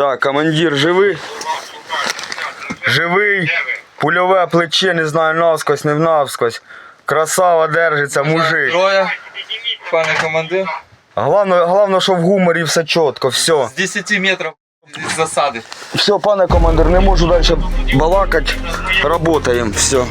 Так, командир живий? Живий. Пульове плече, не знаю, навскось, не навскось. Красава держиться, мужик. Троє, пане командир. Головне, головне, що в гуморі все чітко, все. З 10 метрів з засади. Все, пане командир, не можу далі балакати. Работаємо, все.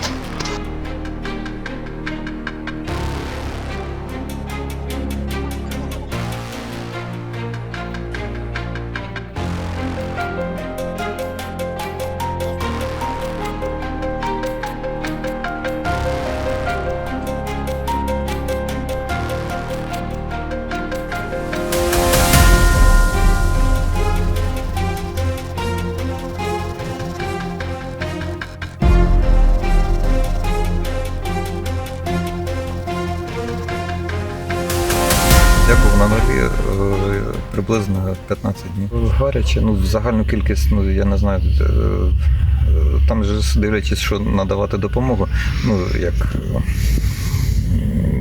Приблизно 15 днів. Гаряче, ну загальну кількість, ну я не знаю. е, е, Там же дивлячись, що надавати допомогу, ну як.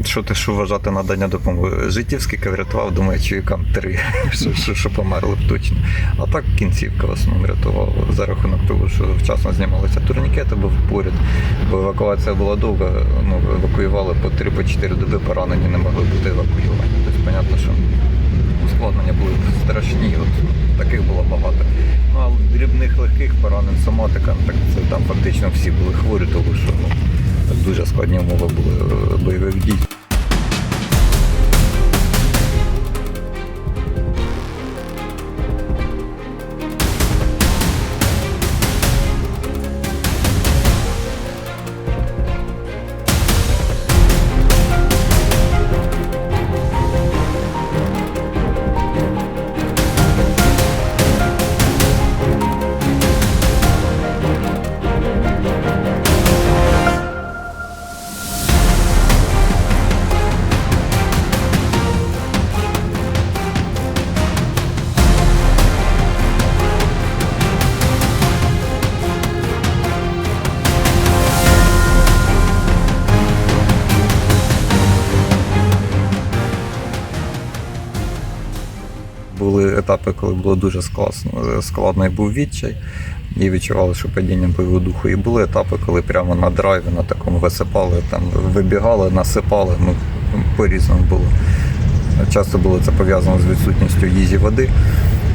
Що те, що вважати надання допомоги? Життів скільки врятував, думаю, чоловікам три, що, що, що померли б точно. А так кінцівка в основному рятував за рахунок того, що вчасно знімалися турнікети, був поряд, бо евакуація була довга, ну, евакуювали по 3-4 доби, поранені не могли бути евакуйовані. Тобто, понятно, що ускладнення були страшні, от таких було багато. Ну, а дрібних легких поранень, соматика, ну, так це там фактично всі були хворі, тому що ну, дуже складні умови були е, бойових дій. Етапи, коли було дуже складно, складно і був відчай, і відчували, що падіння бойового духу. І були етапи, коли прямо на драйві, на такому висипали, там вибігали, насипали, ну по-різному було. Часто було це пов'язано з відсутністю їжі води.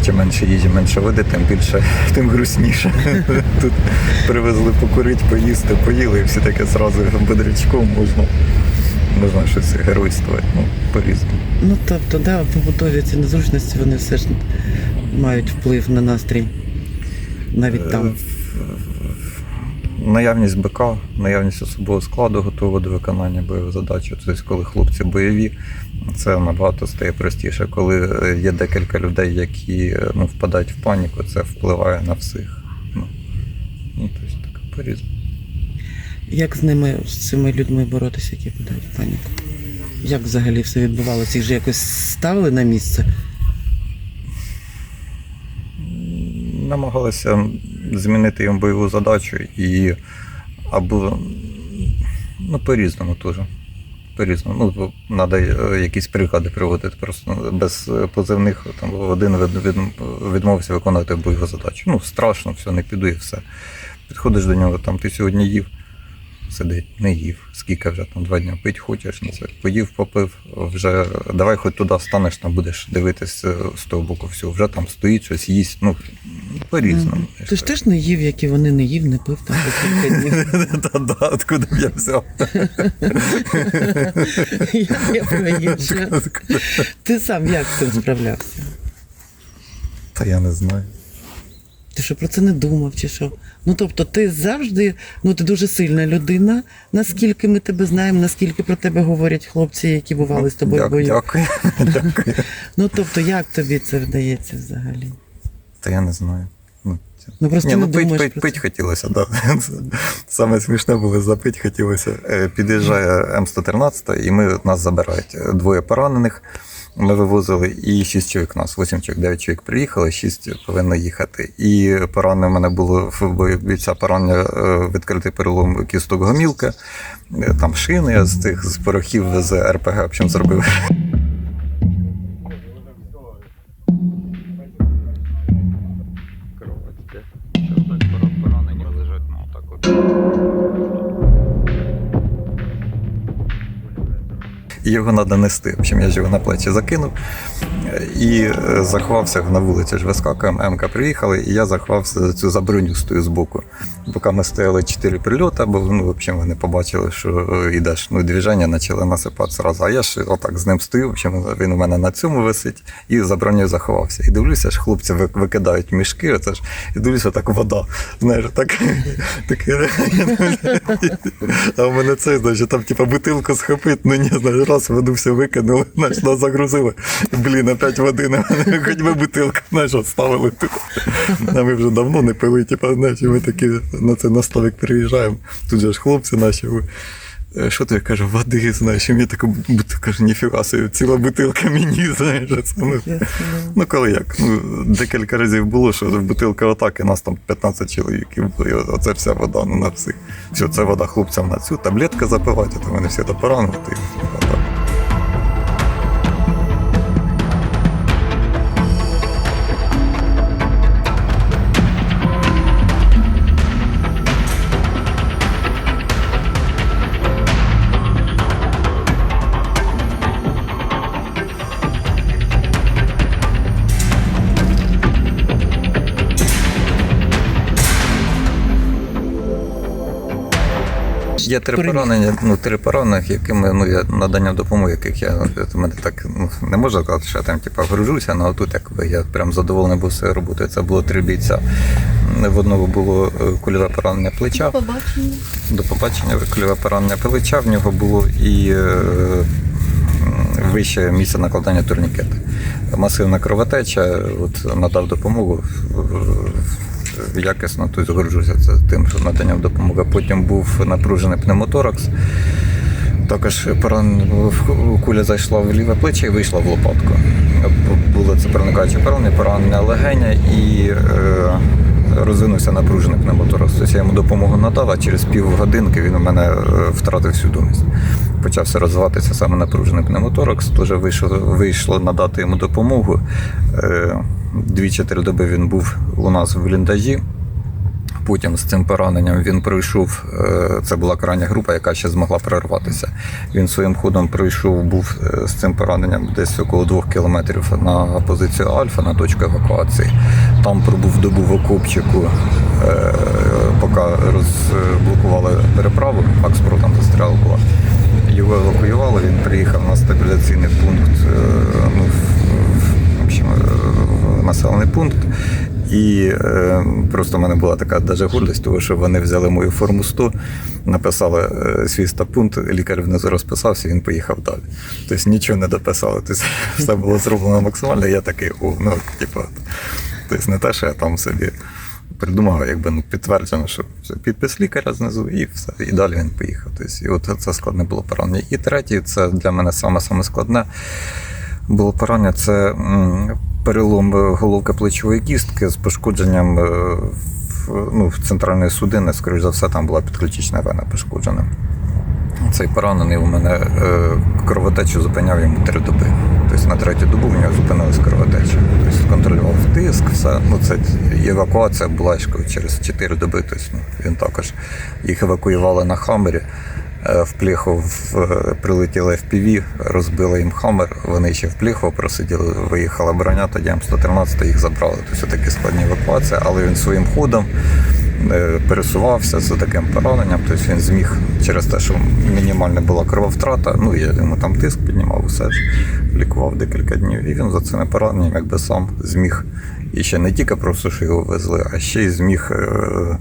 Чим менше їжі, менше води, тим більше, тим грустніше. Тут привезли покурити, поїсти, поїли, і всі таке зразу бодрячком можна, можна щось геройствувати, ну, по-різному. Ну тобто, да, побутові ці незручності вони все ж мають вплив на настрій. Навіть там. Наявність БК, наявність особового складу готового до виконання бойових задач. Тобто, коли хлопці бойові, це набагато стає простіше. Коли е, є декілька людей, які е, ну, впадають в паніку, це впливає на всіх. Ну, ну тобто, так, по-різному. Як з ними, з цими людьми боротися, які подають в паніку? Як взагалі все відбувалося? Їх же якось ставили на місце? намагалися змінити їм бойову задачу і або ну, по-різному теж. По-різному. Ну, треба якісь приклади приводити. Просто без позивних там один від, від, відмовився виконувати бойову задачу. Ну, страшно, все, не піду і все. Підходиш до нього, там ти сьогодні їв, сидить, не їв. Скільки вже там два дні пить хочеш, ну це поїв, попив, вже давай хоч туди станеш, там будеш дивитись е, з того боку, все, вже там стоїть щось, їсть. Ну, по-різному. Ти ж теж не їв, як і вони не їв, не пив там по кілька днів. Та-да, откуда б я взяв? Я. Ти сам як з цим справлявся? Та я не знаю. Ти що про це не думав, чи що? Ну тобто, ти завжди, ну ти дуже сильна людина, наскільки ми тебе знаємо, наскільки про тебе говорять хлопці, які бували з тобою в бою. Дякую. Дякую. Ну тобто, як тобі це вдається взагалі? Та я не знаю. Ну, Ну просто Ні, не ну пить, думаєш пить, про пить це. хотілося, да. Саме смішне було, запить хотілося. Е, Під'їжджає М113, і ми, нас забирають. Е, Двоє поранених. Ми вивозили і шість чоловік нас, вісім чоловік, дев'ять чоловік приїхали, шість повинно їхати. І поранення в мене було в бійця поранення е, відкритий перелом кісток гомілки, е, там шини з тих з порохів з РПГ, в общем, зробив. Його треба нести. В общем, я ж його на плечі закинув і е, заховався на вулиці. Ж вискакуємо, МК приїхали, і я заховався за цю заброню стою збоку. Поки ми стояли чотири прильоти, бо ну, в вони побачили, що е, йдеш, ну, движення почали насипати зразу. А я ж отак з ним стою, в общем, він у мене на цьому висить, і за бронею заховався. І дивлюся, ж хлопці викидають мішки, оце ж, і дивлюся, так вода. Знаєш, так. А в мене це, значить, там типа бутилку схопить, ну ні, знаєш, раз воду все викинули, знаєш, нас загрузили. Блін, опять води на мене, хоч би бутилку, знаєш, оставили тут. А ми вже давно не пили, типа, знаєш, ми такі на цей наставик приїжджаємо. Тут же ж хлопці наші. е, Що ти я кажу, води, знаєш, і мені така бутилка, кажу, ніфіга собі, ціла бутилка мені, знаєш, це ну, Ну, коли як? Ну, декілька разів було, що бутилка атаки, нас там 15 чоловіків було, і оце вся вода ну, на всіх. Все, це вода хлопцям на цю, таблетка запивати, то вони всі то поранили. Є три поранення, ну три поранених, якими ну я надання допомоги, яких я от мене так ну не можу сказати, що я там типу, гружуся, але тут якби я прям задоволений був своєю роботою. Це було три бійця. В одного було е, кульове поранення плеча. До Побачення. До побачення кульове поранення плеча. В нього було і е, вище місце накладання турнікета. Масивна кровотеча, от надав допомогу. Якісно тут згорджуся це тим, що наданням допомоги. Потім був напружений пневмоторакс. Також куля зайшла в ліве плече і вийшла в лопатку. Було це проникаюче поранення, поранення легеня і е, розвинувся напружений пневмоторакс. Тобто я йому допомогу надав, а через півгодинки він у мене е, втратив свідомість. Почався розвиватися саме напружений пневмоторакс. Теж вийшло, вийшло надати йому допомогу. Е, Дві-чотири доби він був у нас в бліндажі. Потім з цим пораненням він пройшов. е, Це була крайня група, яка ще змогла прорватися. Він своїм ходом пройшов, був е, з цим пораненням десь около двох кілометрів на позицію Альфа, на точку евакуації. Там пробув добу в окопчику, е, поки розблокували переправу, Акспро там застряла була. Його евакуювали, він приїхав на стабіляційний пункт. Ну, в- общем, населений пункт. І е, просто в мене була така даже гордість, тому що вони взяли мою форму 100, написали е, свій стаб-пункт, лікар внизу розписався, він поїхав далі. Тобто нічого не дописали. Тобто все було зроблено максимально. Я такий, о, ну, типу, тобто не те, що я там собі придумав, якби ну, підтверджено, що підпис лікаря знизу, і все. І далі він поїхав. Тобто, і от це складне було поранення. І третє, це для мене саме саме складне було поранення. Це перелом е, головки плечової кістки з пошкодженням е, ну, в центральної судини, скоріш за все, там була підключична вена пошкоджена. Цей поранений у мене е, кровотечу зупиняв йому три доби. Тобто на третю добу в нього зупинилась кровотеча. Тобто контролював тиск, все. Ну, це евакуація була через 4 доби. Тобто, ну, він також їх евакуювали на Хаммері. Е, В Плєхов е, прилетіли FPV, розбили їм хамер, вони ще в Плєхов просиділи, виїхала броня, тоді М113 їх забрали. Тобто такі складні евакуації, але він своїм ходом е, пересувався з таким пораненням. Тобто він зміг через те, що мінімальна була крововтрата. Ну я йому там тиск піднімав, усе ж лікував декілька днів. І він за цими пораненням якби сам зміг. І ще не тільки просто що його везли, а ще й зміг е,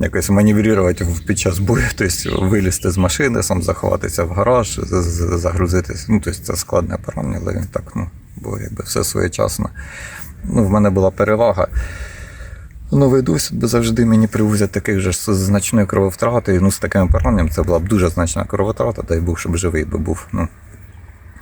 якось маневрувати під час бою, тобто вилізти з машини, сам заховатися в гараж, загрузитися. Ну, тобто це складне поранення, але він так, ну, було якби все своєчасно. Ну, в мене була перевага. Новий досвід, завжди мені привозять таких же з значною крововтратою. Ну, з таким пораненням це була б дуже значна кровотрата, дай Бог, щоб живий би був. Ну.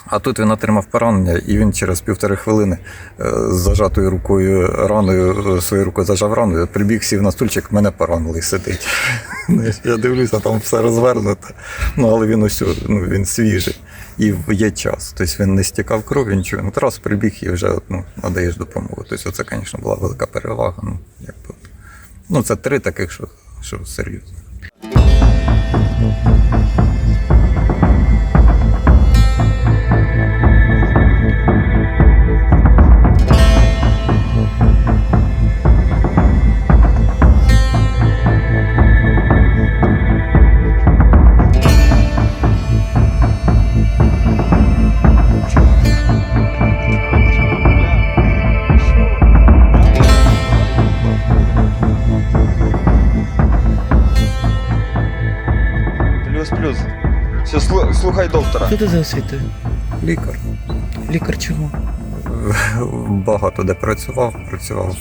А тут він отримав поранення, і він через півтори хвилини е, з зажатою рукою раною, е, своєю рукою зажав рану, прибіг, сів на стульчик, мене поранили і сидить. Я дивлюся, там все розвернуто. Ну, але він ось, ну, він свіжий. І є час. Тобто він не стікав кров'ю, нічого. Ну, раз прибіг і вже ну, надаєш допомогу. Тобто це, звісно, була велика перевага. Ну, якби. ну це три таких, що, що серйозно. Слухай доктора. Що ти за освітою? Лікар. Лікар чого? Багато де працював, працював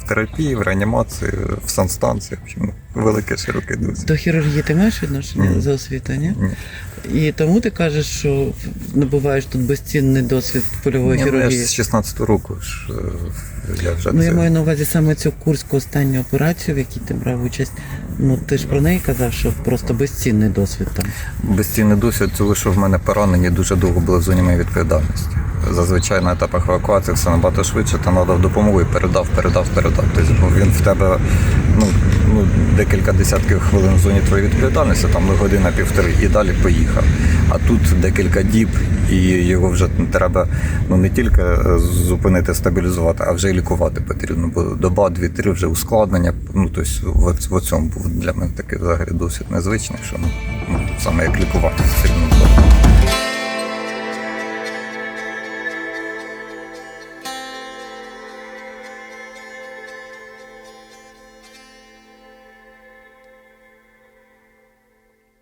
в терапії, в реанімації, в санстанції. В общем, великий широкий досвід. До хірургії ти маєш відношення Ні. за освітою, ні? Ні. І тому ти кажеш, що набуваєш тут безцінний досвід польової Ні, ну, я ж з 16 року ж е, я вже Ну, я маю на увазі саме цю курську останню операцію, в якій ти брав участь. Ну, ти ж про неї казав, що просто безцінний досвід там. Безцінний досвід, тому що в мене поранені дуже довго були в зоні моєї відповідальності. Зазвичай на етапах евакуації все набагато швидше, та надав допомогу і передав, передав, передав. Тобто він в тебе ну, ну, декілька десятків хвилин в зоні твоєї відповідальності, там ну, година півтори, і далі поїхав. А тут декілька діб, і його вже треба ну, не тільки е, зупинити, стабілізувати, а вже й лікувати потрібно. Бо доба, дві-три вже ускладнення. Ну, тобто, в, в цьому був для мене такий взагалі досвід незвичний, що ну, саме як лікувати потрібно було.